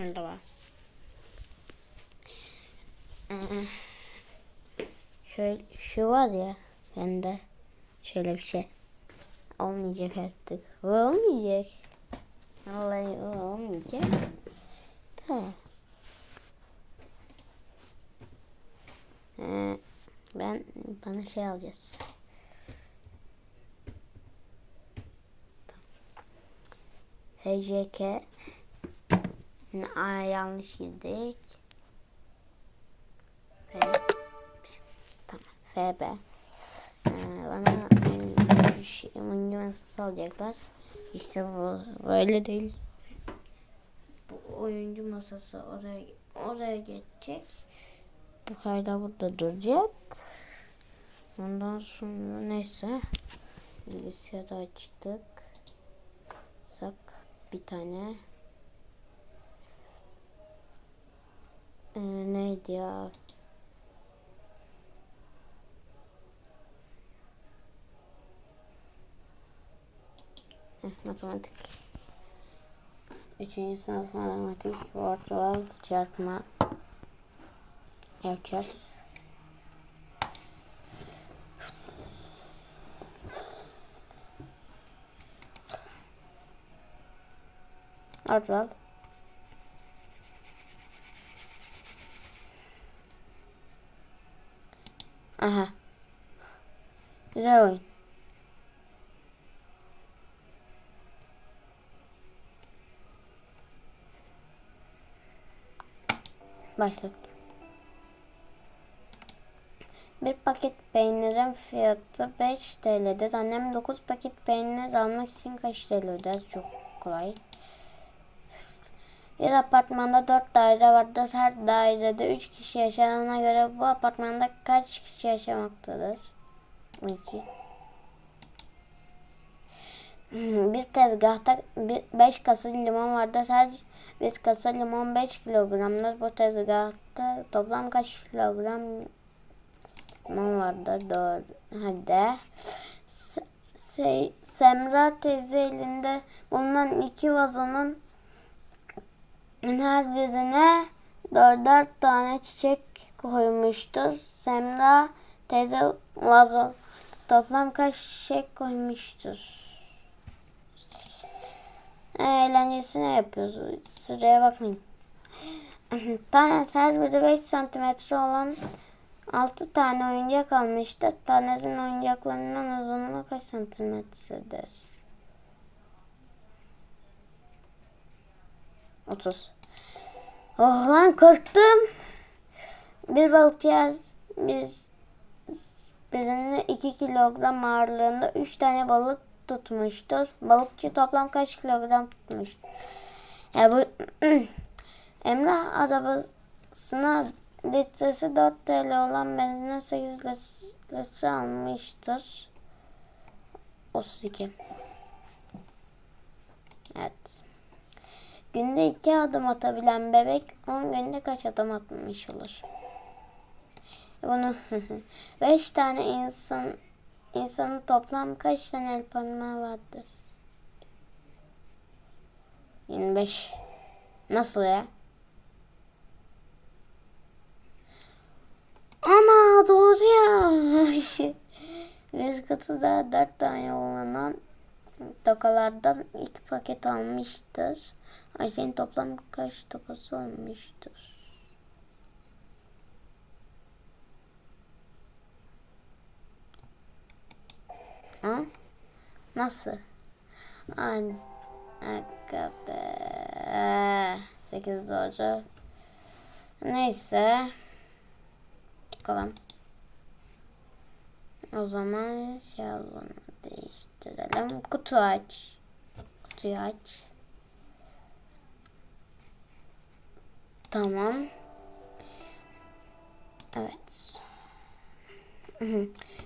Var. Ee, Şöyle şu var ya bende şöyle bir şey olmayacak artık. Bu olmayacak. Vallahi o olmayacak. Tamam. Ee, ben bana şey alacağız. HJK Şimdi A yanlış girdik. F Tamam. FB ee, bana şey, oyuncu alacaklar. İşte bu böyle değil. Bu oyuncu masası oraya oraya geçecek. Bu kayda burada duracak. Ondan sonra neyse bilgisayarı açtık. Sak bir tane Ee, neydi ya? Heh, matematik. Üçüncü sınıf matematik ortalar çarpma yapacağız. Ortal. Aha. Güzel oyun. Başlat. Bir paket peynirin fiyatı 5 TL'dir. Annem 9 paket peynir almak için kaç TL öder? Çok kolay. Bir apartmanda 4 daire vardır. Her dairede 3 kişi yaşadığına göre bu apartmanda kaç kişi yaşamaktadır? 12. Hmm, Bir tezgahta 5 kasa limon vardır. Her bir kasa limon 5 kilogramdır. Bu tezgahta toplam kaç kilogram limon vardır? Doğru. Hadi. Se Se Semra teyze elinde bulunan iki vazonun her birine dörder tane çiçek koymuştur. Semra teyze vazo toplam kaç çiçek koymuştur? Eğlencesine yapıyoruz. Sıraya bakmayın. tane her biri 5 santimetre olan 6 tane oyuncak almıştır. Tanesinin oyuncaklarının uzunluğu kaç santimetredir? 30. Oh lan korktum. Bir balıkçı bir birine 2 kilogram ağırlığında 3 tane balık tutmuştur. Balıkçı toplam kaç kilogram tutmuş? Ya bu Emrah arabasına litresi 4 TL olan benzine 8 litre almıştır. 32. Evet. Günde iki adım atabilen bebek 10 günde kaç adım atmış olur? Bunu 5 tane insan insanın toplam kaç tane el parmağı vardır? 25. Nasıl ya? Ana doğru ya. Bir katı da 4 tane olanan tokalardan iki paket almıştır. Ayşe'nin toplam kaç tokası olmuştur? Nasıl? An Aga be. 8 doğru. Neyse. Çıkalım. O zaman şey. Değiştirelim. Kutu aç. Kutuyu aç. Tamam. Evet.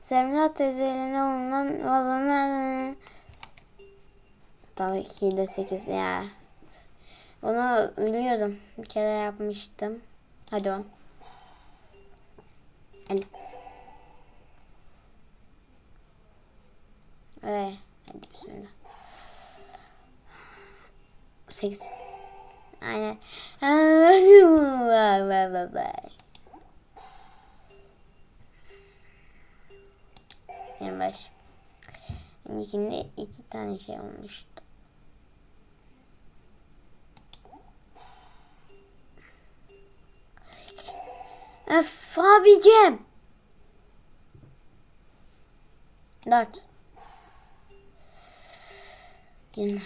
Semra teyze eline bulunan vazonlar Tabii ki de 8 ya. Bunu biliyorum. Bir kere yapmıştım. Hadi on. Hadi. Evet. Hadi bismillah. 8. Aynen. arkadaşlar. Öncekinde iki tane şey olmuştu. Öf abicim. Dört. Yirmi.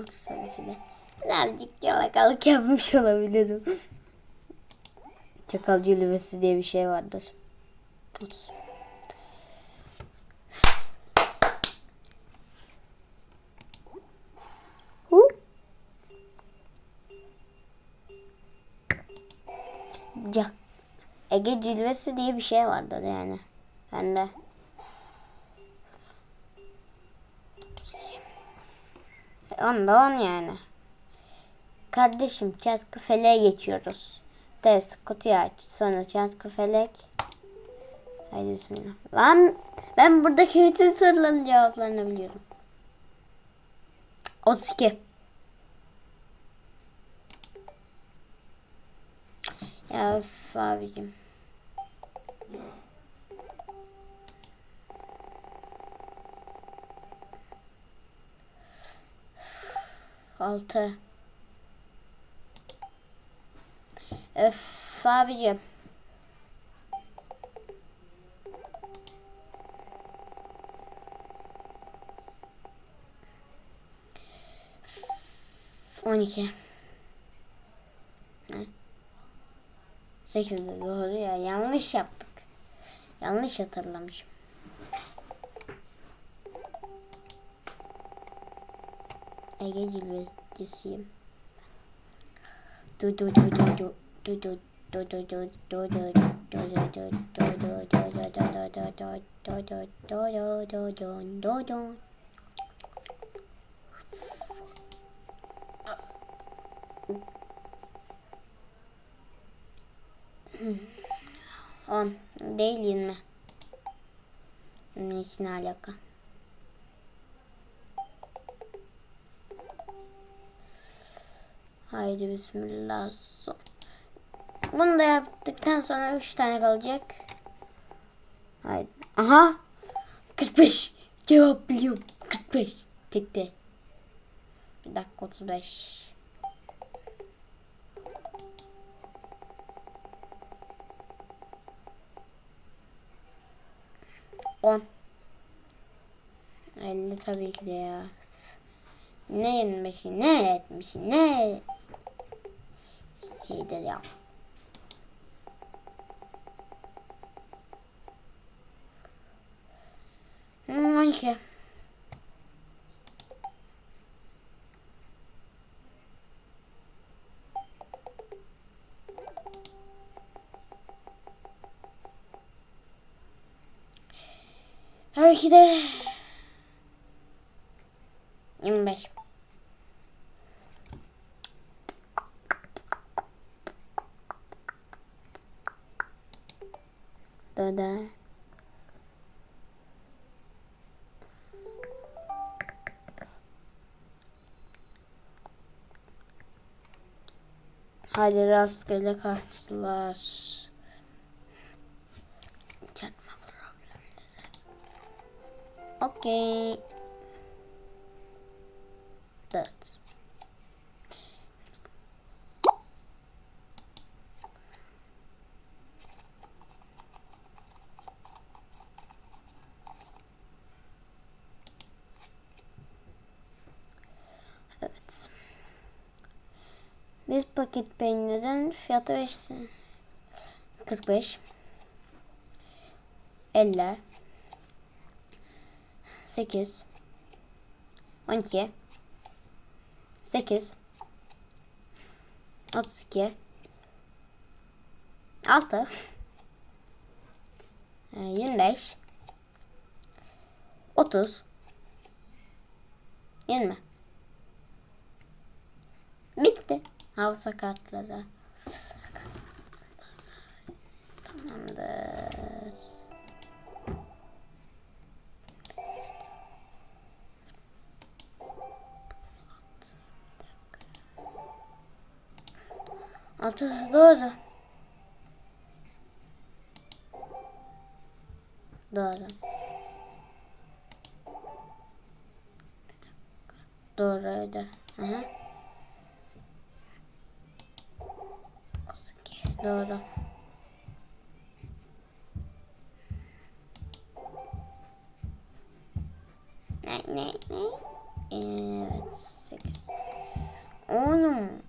Aksakine. Birazcık yalakalık yapmış olabilirim. Çakal cilvesi diye bir şey vardır. 30. Ege cilvesi diye bir şey vardır yani. Ben de. 10'da 10 yani. Kardeşim çatkı feleğe geçiyoruz. Dev kutuyu aç. Sonra çatkı felek. Haydi bismillah. Lan ben buradaki bütün soruların cevaplarını biliyorum. 32. Ya öf abicim. Altı. Öf abicim. On iki. Ne? Sekizde doğru ya. Yanlış yaptık. Yanlış hatırlamışım. Ege cilvesiyim. Du du du du du du du du du du du du du du du du du du Haydi bismillah. Bunu da yaptıktan sonra 3 tane kalacak. Haydi. Aha. 45. Cevap biliyorum. 45. Tekte. Bir dakika 35. On. 50 tabii ki de ya. Ne 25'i ne 70'i ne şeydir ya. Hmm, 12. Tabii ki de Hadi rastgele karşılar. Çarpma. Okey. Dört. Evet. Bir paket peynirin fiyatı 5 45 50 8 12 8 32 6 25 30 20 Bitti. Havza kartları. Tamamdır. Altı doğru. Doğru. Doğru öyle. Aha. Doğru. Ne ne ne? Evet 8. Oğlum.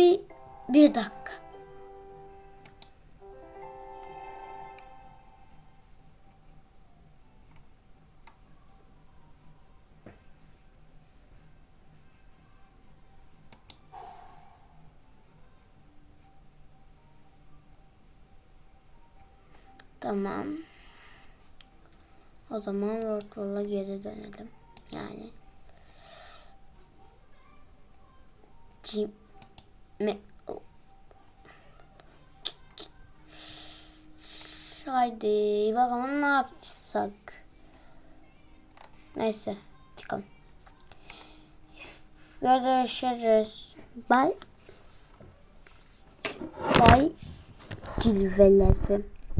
Bir, bir dakika. Tamam. O zaman Worldwall'a geri dönelim. Yani. Jim me Haydi bakalım ne yapsak. Neyse çıkalım. Görüşürüz. Bye. Bye. Cilvelerim.